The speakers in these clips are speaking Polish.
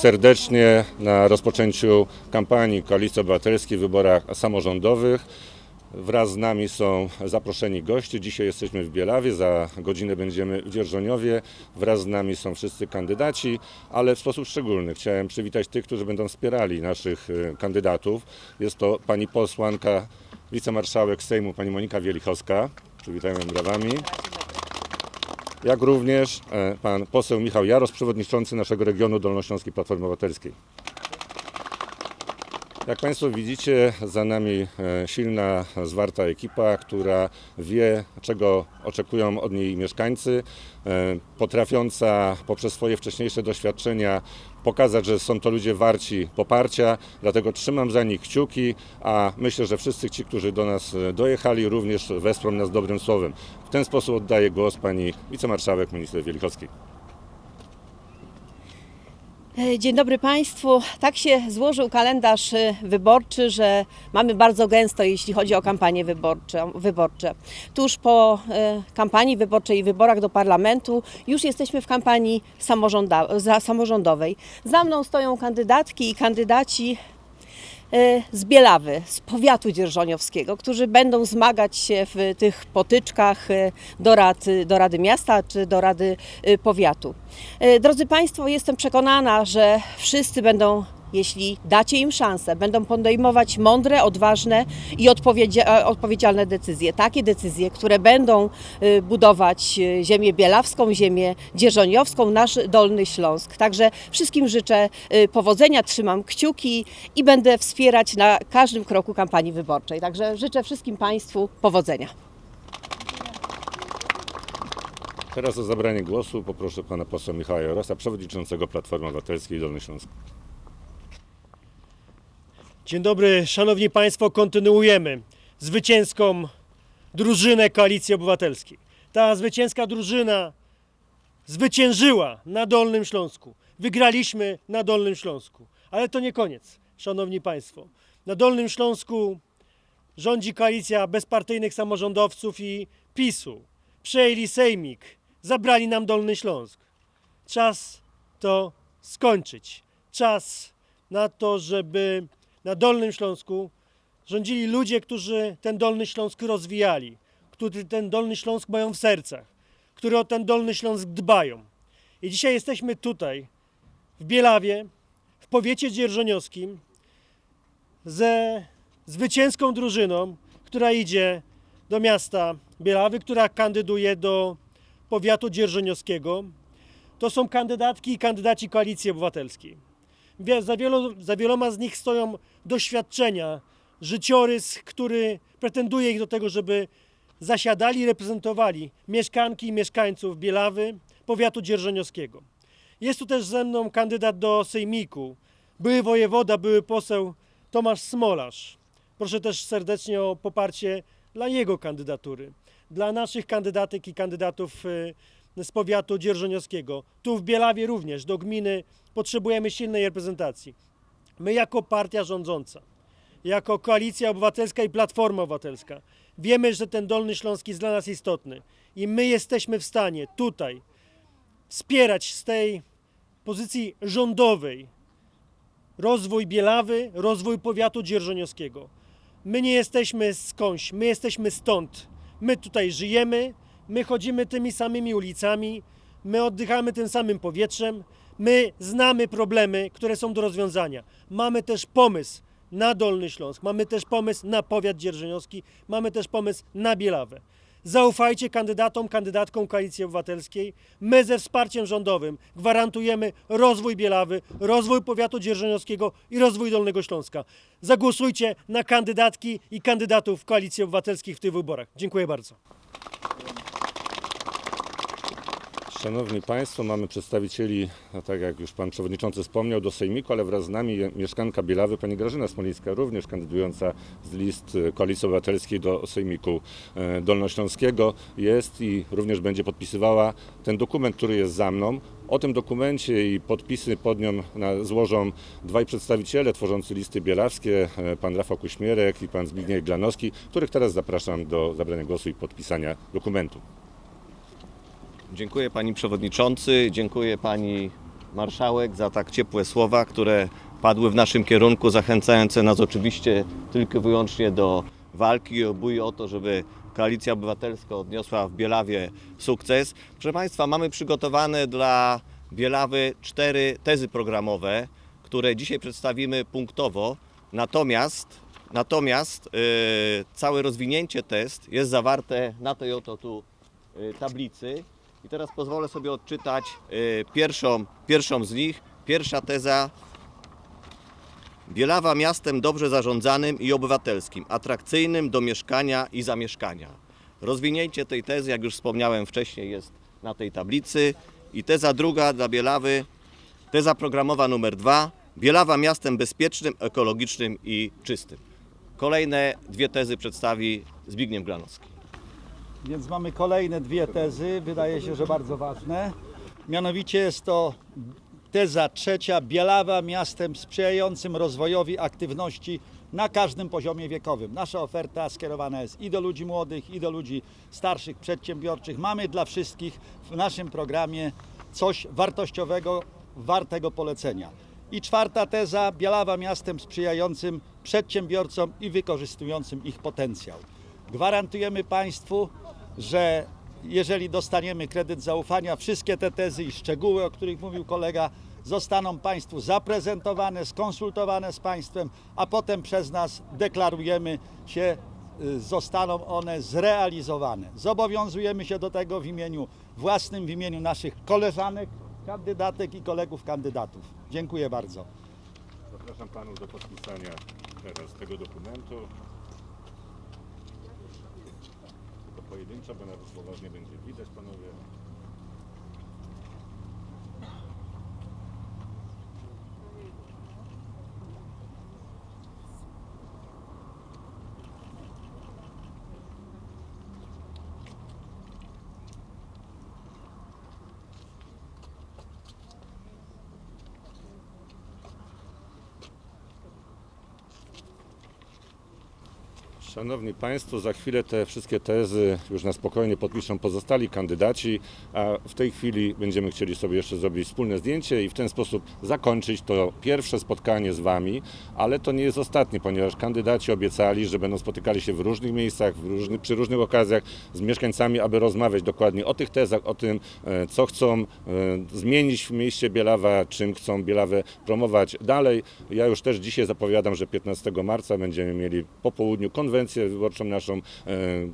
serdecznie na rozpoczęciu kampanii Koalicji Obywatelskiej w wyborach samorządowych. Wraz z nami są zaproszeni goście. Dzisiaj jesteśmy w Bielawie, za godzinę będziemy w Dzierżoniowie. Wraz z nami są wszyscy kandydaci, ale w sposób szczególny chciałem przywitać tych, którzy będą wspierali naszych e, kandydatów. Jest to pani posłanka, wicemarszałek Sejmu, pani Monika Wielichowska. Przywitajmy brawami. Jak również e, pan poseł Michał Jaros, przewodniczący naszego regionu Dolnośląskiej Platformy Obywatelskiej. Jak Państwo widzicie, za nami e, silna, zwarta ekipa, która wie, czego oczekują od niej mieszkańcy, e, potrafiąca poprzez swoje wcześniejsze doświadczenia pokazać, że są to ludzie warci poparcia, dlatego trzymam za nich kciuki, a myślę, że wszyscy ci, którzy do nas e, dojechali, również wesprą nas dobrym słowem. W ten sposób oddaję głos pani wicemarszałek minister Wielichowskiej. E, Dzień dobry Państwu. Tak się złożył kalendarz e, wyborczy, że mamy bardzo gęsto, jeśli chodzi o kampanie wyborcze. wyborcze. Tuż po e, kampanii wyborczej i wyborach do parlamentu już jesteśmy w kampanii samorządowej. Za mną stoją kandydatki i kandydaci z Bielawy, z powiatu dzierżoniowskiego, którzy będą zmagać się w tych potyczkach e, do, rad, do Rady Miasta czy do Rady e, Powiatu. Drodzy Państwo, jestem przekonana, że wszyscy będą, jeśli dacie im szansę, będą podejmować mądre, odważne i e, odpowiedzialne decyzje. Takie decyzje, które będą e, budować e, ziemię bielawską, ziemię dzierżoniowską, nasz Dolny Śląsk. Także wszystkim życzę e, powodzenia, trzymam kciuki i będę wspierać na każdym kroku kampanii wyborczej. Także życzę wszystkim Państwu powodzenia. Teraz o zabranie głosu poproszę pana posła Michała Jarosa, przewodniczącego Platformy Obywatelskiej Dolny Śląsk. Dzień dobry, szanowni państwo. Kontynuujemy zwycięską drużynę Koalicji Obywatelskiej. Ta zwycięska drużyna zwyciężyła na Dolnym Śląsku. Wygraliśmy na Dolnym Śląsku. Ale to nie koniec, szanowni państwo. Na Dolnym Śląsku rządzi koalicja bezpartyjnych samorządowców i PiSu. Przejęli sejmik, zabrali nam Dolny Śląsk. Czas to skończyć. Czas na to, żeby na Dolnym Śląsku rządzili ludzie, którzy ten Dolny Śląsk rozwijali, którzy ten Dolny Śląsk mają w sercach, którzy o ten Dolny Śląsk dbają. I dzisiaj jesteśmy tutaj, w Bielawie, w powiecie dzierżoniowskim, ze zwycięską drużyną, która idzie do miasta Bielawy, która kandyduje do powiatu dzierżoniowskiego. To są kandydatki i kandydaci Koalicji Obywatelskiej. Za, wielo, za wieloma z nich stoją doświadczenia, życiorys, który pretenduje ich do tego, żeby zasiadali i reprezentowali mieszkanki i mieszkańców Bielawy, powiatu dzierżoniowskiego. Jest tu też ze mną kandydat do Sejmiku, były wojewoda, były poseł Tomasz Smolarz. Proszę też serdecznie o poparcie dla jego kandydatury, dla naszych kandydatek i kandydatów y, z powiatu dzierżoniowskiego. Tu w Bielawie również, do gminy potrzebujemy silnej reprezentacji. My jako partia rządząca, jako Koalicja Obywatelska i Platforma Obywatelska wiemy, że ten Dolny Śląsk jest dla nas istotny i my jesteśmy w stanie tutaj wspierać z tej pozycji rządowej rozwój Bielawy, rozwój powiatu dzierżoniowskiego. My nie jesteśmy skądś, my jesteśmy stąd. My tutaj żyjemy, my chodzimy tymi samymi ulicami, my oddychamy tym samym powietrzem, my znamy problemy, które są do rozwiązania. Mamy też pomysł na Dolny Śląsk, mamy też pomysł na powiat dzierżoniowski, mamy też pomysł na Bielawę. Zaufajcie kandydatom, kandydatkom Koalicji Obywatelskiej. My ze wsparciem rządowym gwarantujemy rozwój Bielawy, rozwój powiatu dzierżoniowskiego i rozwój Dolnego Śląska. Zagłosujcie na kandydatki i kandydatów Koalicji Obywatelskiej w tych wyborach. Dziękuję bardzo. Szanowni Państwo, mamy przedstawicieli, tak jak już Pan Przewodniczący wspomniał, do Sejmiku, ale wraz z nami mieszkanka Bielawy, Pani Grażyna Smolińska, również kandydująca z list Koalicji Obywatelskiej do Sejmiku e, Dolnośląskiego jest i również będzie podpisywała ten dokument, który jest za mną. O tym dokumencie i podpisy pod nią złożą dwaj przedstawiciele tworzący listy bielawskie, e, Pan Rafał Kuśmierek i Pan Zbigniew Glanowski, których teraz zapraszam do zabrania głosu i podpisania dokumentu. Dziękuję Pani Przewodniczący, dziękuję Pani marszałek za tak ciepłe słowa, które padły w naszym kierunku, zachęcające nas oczywiście tylko i wyłącznie do walki i obuju o to, żeby Koalicja Obywatelska odniosła w Bielawie sukces. Proszę Państwa, mamy przygotowane dla Bielawy cztery tezy programowe, które dzisiaj przedstawimy punktowo. Natomiast, natomiast yy, całe rozwinięcie test jest zawarte na tej oto tu y, tablicy. I teraz pozwolę sobie odczytać y, pierwszą, pierwszą z nich. Pierwsza teza. Bielawa miastem dobrze zarządzanym i obywatelskim, atrakcyjnym do mieszkania i zamieszkania. Rozwinięcie tej tezy, jak już wspomniałem wcześniej, jest na tej tablicy. I teza druga dla Bielawy, teza programowa numer dwa. Bielawa miastem bezpiecznym, ekologicznym i czystym. Kolejne dwie tezy przedstawi Zbigniew Glanowski. Więc mamy kolejne dwie tezy, wydaje się, że bardzo ważne. Mianowicie jest to teza trzecia, Bielawa miastem sprzyjającym rozwojowi aktywności na każdym poziomie wiekowym. Nasza oferta skierowana jest i do ludzi młodych, i do ludzi starszych, przedsiębiorczych. Mamy dla wszystkich w naszym programie coś wartościowego, wartego polecenia. I czwarta teza, Bielawa miastem sprzyjającym przedsiębiorcom i wykorzystującym ich potencjał. Gwarantujemy Państwu, że jeżeli dostaniemy kredyt zaufania, wszystkie te tezy i szczegóły, o których mówił kolega, zostaną Państwu zaprezentowane, skonsultowane z Państwem, a potem przez nas deklarujemy się, y, zostaną one zrealizowane. Zobowiązujemy się do tego w imieniu własnym, w imieniu naszych koleżanek, kandydatek i kolegów kandydatów. Dziękuję bardzo. Zapraszam panów do podpisania teraz tego dokumentu. Tylko pojedynczo, bo nawet poważnie będzie widać panowie. Szanowni Państwo, za chwilę te wszystkie tezy już na spokojnie podpiszą pozostali kandydaci, a w tej chwili będziemy chcieli sobie jeszcze zrobić wspólne zdjęcie i w ten sposób zakończyć to pierwsze spotkanie z Wami, ale to nie jest ostatnie, ponieważ kandydaci obiecali, że będą spotykali się w różnych miejscach, w różny, przy różnych okazjach z mieszkańcami, aby rozmawiać dokładnie o tych tezach, o tym, e, co chcą e, zmienić w mieście Bielawa, czym chcą Bielawę promować dalej. Ja już też dzisiaj zapowiadam, że 15 marca będziemy mieli po południu konwencję wyborczą naszą e,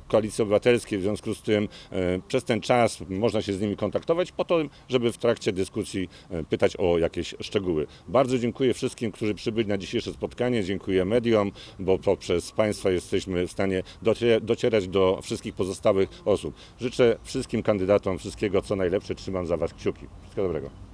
Koalicji Obywatelskiej. W związku z tym e, przez ten czas można się z nimi kontaktować po to, żeby w trakcie dyskusji e, pytać o jakieś szczegóły. Bardzo dziękuję wszystkim, którzy przybyli na dzisiejsze spotkanie. Dziękuję mediom, bo poprzez Państwa jesteśmy w stanie docie- docierać do wszystkich pozostałych osób. Życzę wszystkim kandydatom wszystkiego co najlepsze. Trzymam za Was kciuki. Wszystkiego dobrego.